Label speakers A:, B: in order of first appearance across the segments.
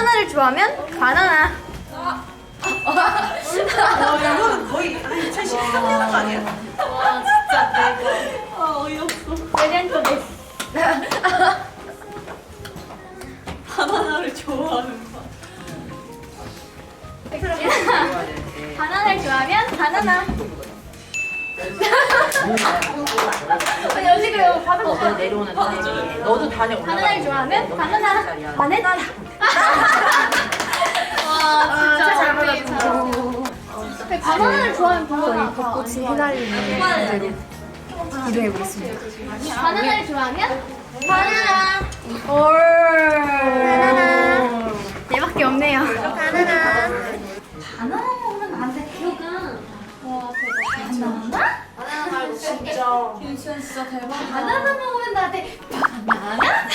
A: 바나나를 좋아하면 바나나.
B: 와 이거는 거의 2013년 아니야?
C: 와 진짜 대박.
B: 아 어이없어.
A: 레전드 데스.
B: 바나나를 좋아하는 거.
A: 바나나를 좋아하면 바나나. 아니 언니 그래요.
D: 너 내려오는 데 너도 다녀 올라가.
A: 바나나를 좋아하면 바나나. 바나나. 바나나를 좋아하면 바나나.
E: 벚꽃이 휘날리는 무대로 기도해 보겠습니다.
A: 바나나를 좋아하면 바나나. 올. 바나나. 얘밖에 없네요. 바나나. 바나나 먹으면 나한테 태가. 와 대박. 바나나? 바나나 말고 진짜. 진짜 대박. 바나나 먹으면 나한테 바나나?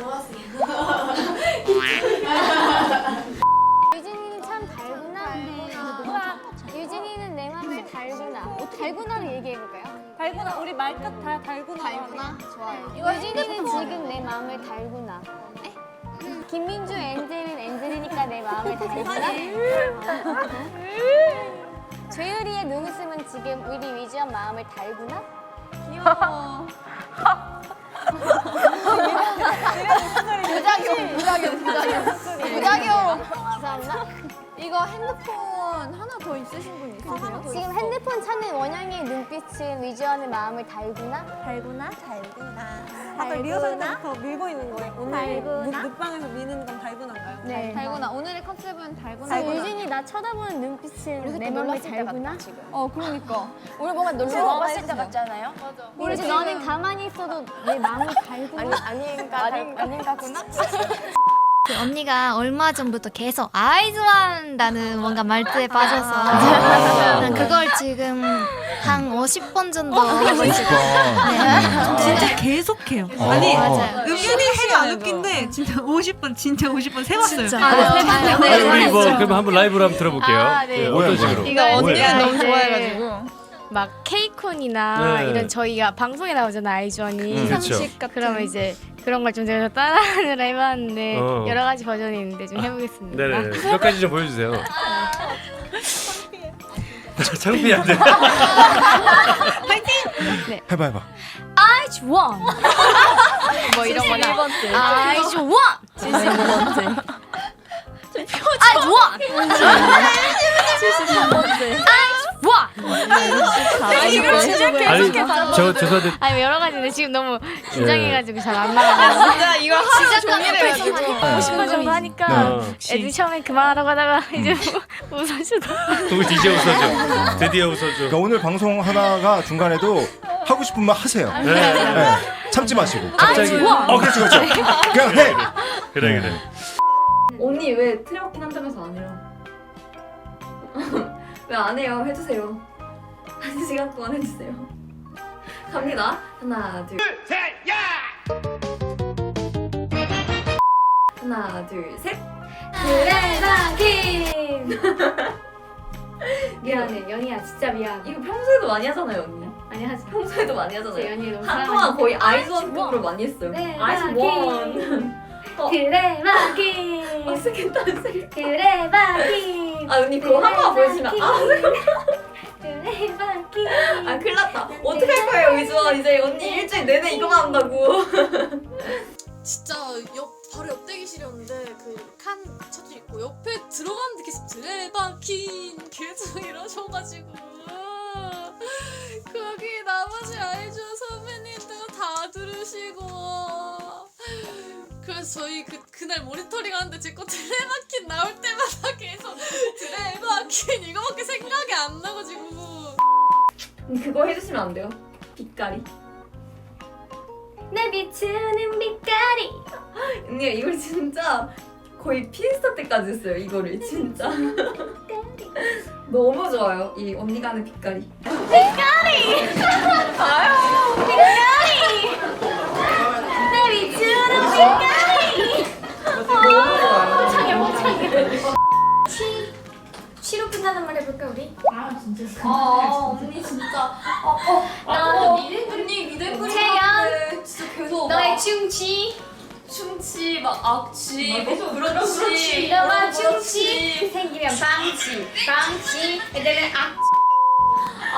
F: 유진이 달구나. 어, 달구나를 얘기해볼까요?
C: 달구나 우리 말끝 다 달구나.
F: 달구나? 좋아요. 유진이는 지금 내 마음을 달구나. 김민주 엔젤은 엔젤이니까 내 마음을 달구나. 최유리의 눈웃음은 지금 우리 위주한 마음을 달구나.
C: 귀여워.
E: 부작용, 부작용, 부작용. 부작용.
F: 죄송합니다.
E: 이거 핸드폰 하나 더 있으신 분 있으세요?
F: 지금 핸드폰 찾는 원영이의 눈빛은 위주하는 마음을 달구나.
C: 달구나 달구나. 아까 리허설 때부터 밀고 있는 거예요. 오늘
F: 달구나?
C: 늦- 늦방에서 미는 건 달구나인가요?
F: 네.
E: 달구나. 오늘의 컨셉은 달구나.
F: 지금 유진이 나 쳐다보는 눈빛은 내 맘을 달구나.
E: 어, 그러니까. 오늘 뭔가 놀러 봤을
D: 때 같지 않아요?
F: 민주 너는 가만히 있어도 내 마음을 달구나.
E: 아닌가, 아닌가, 아닌가구나.
G: 그 언니가 얼마 전부터 계속 아이즈한다는 뭔가 말투에 빠져서
H: 아.
G: 난 그걸 지금 한 50번 정도 하고 있어요.
B: 진짜 계속해요.
H: 어.
B: 아니
G: 맞아요.
B: 은근히 해도 안 웃긴데 진짜 50번 진짜 50번 세봤어요.
H: 아니, 우리 이거 그럼 한번 라이브로 한번 들어볼게요.
G: 아, 네.
H: 네, 어떤 식으로?
G: 이거
H: 뭐예요?
G: 언니가
E: 너무
G: 이제
E: 좋아해가지고.
G: 막 케이콘이나
H: 네.
G: 이런 저희가 방송에 나오잖아 아이즈원이
H: 음, 그쵸.
G: 그러면 이제 그런 걸 좀 제가 따라하느라 해봤는데
H: 어.
G: 여러 가지 버전이 있는데 좀 해보겠습니다.
H: 네네. 몇 가지 좀 보여주세요. 창피한데.
I: 해봐 해봐.
G: 아이즈원 뭐 이런 거나 아이즈원 아이즈원 아이즈원
H: 아니 저 죄송한데
G: 아니 뭐 여러 가지인데 지금 너무 긴장해가지고 잘 안 나가고
E: 진짜 이거 하루 종일 해가지고.
G: 50번 정도 하니까
H: 어.
G: 애들 처음에 그만하라고 하다가 이제 웃어주다
H: 누구 이제 웃어줘. 드디어 웃어줘.
I: 그러니까 오늘 방송 하다가 중간에도 하고 싶은 말 하세요.
H: 네.
I: 네. 참지 마시고.
H: 갑자기.
I: 어 그렇죠 그렇죠. 그냥 해.
H: 그래 그래.
J: 언니 왜 트레워킹 한다면서 안 해요? 왜 안 해요? 해주세요. 한 시간 동안 해주세요. 갑니다. 하나, 둘, 셋, 야! 하나, 둘, 셋.
A: 그래방킴. 미안해 연희야 진짜 미안.
J: 이거 평소에도 많이 하잖아요, 언니.
A: 아니 하지. 마.
J: 평소에도 많이 하잖아요.
A: 연희 너무
J: 한동안 거의 아이즈원
A: 아이즈원.
J: 급으로 많이 했어요.
A: 네,
J: 아이즈원. 어.
A: 그래방킴.
J: 아, 쓰겠다, 쓰겠다.
A: 그래방킴.
J: 아, 언니 그거 한 번만 보여주시면. 아. 아 큰일 났다. 어떡할 거예요, 위주원. 이제 언니 일주일 내내 이거만 한다고.
K: 진짜 옆 바로 옆 대기실이었는데 그칸 차도 있고 옆에 들어가는데 계속 드레바킨 계속 이러셔가지고 거기 나머지 아이즈 선배님들 다 들으시고 그래서 저희 그 그날 모니터링 하는데 제 거 드레바킨 나올 때마다 계속 드레바킨 이거밖에 생각이 안 나가지고
J: 언니 그거 해주시면 안 돼요? 빛깔이.
A: 내 비추는 빛깔이.
J: 언니가 이걸 진짜 거의 피스타 때까지 했어요. 이거를 진짜. 너무 좋아요. 이 언니가 하는 빛깔이.
A: 내 비추는 빛깔이. 쉬 쉬로 끝나는 말 해볼까 우리?
J: 아 언니 진짜. 아,
A: 나
J: 언니 미대풀이
A: 채연.
J: 진짜 계속.
A: 너의 충치.
J: 충치 막 악취 뭐 그렇지
A: 그렇지. 너와 충치 생기면 방치. 방치. 애들은 악.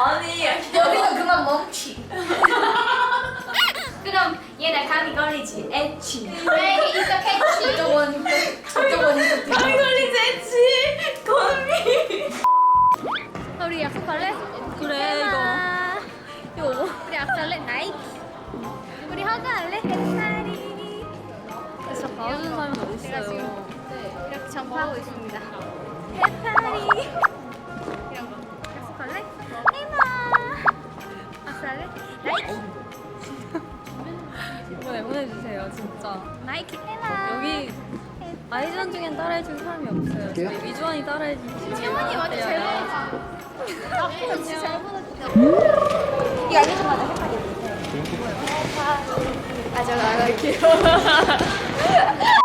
J: 아니
A: 여기서 그만 멈치. 그럼 얘네 감이 걸리지. 애취. 나에게 있어 캐치. 저쪽은 저쪽은. 감이 걸리지 애취. 거미. 우리 약속할래?
E: 그래 이거. 이거.
A: 우리 약속할래? 나이키. 우리 허가할래? 햇살이.
E: 진짜 봐주는 사람이
A: 네, 이렇게 정보하고 있습니다.
E: 중엔 따라해줄 사람이 없어요. 저희 위주원이 따라해주지.
A: 채원이 완전 잘 먹었어. 앞으로 진짜 잘 먹었어. 이거 알려주마자 해파리. 해파리. 아, 저 나갈게요.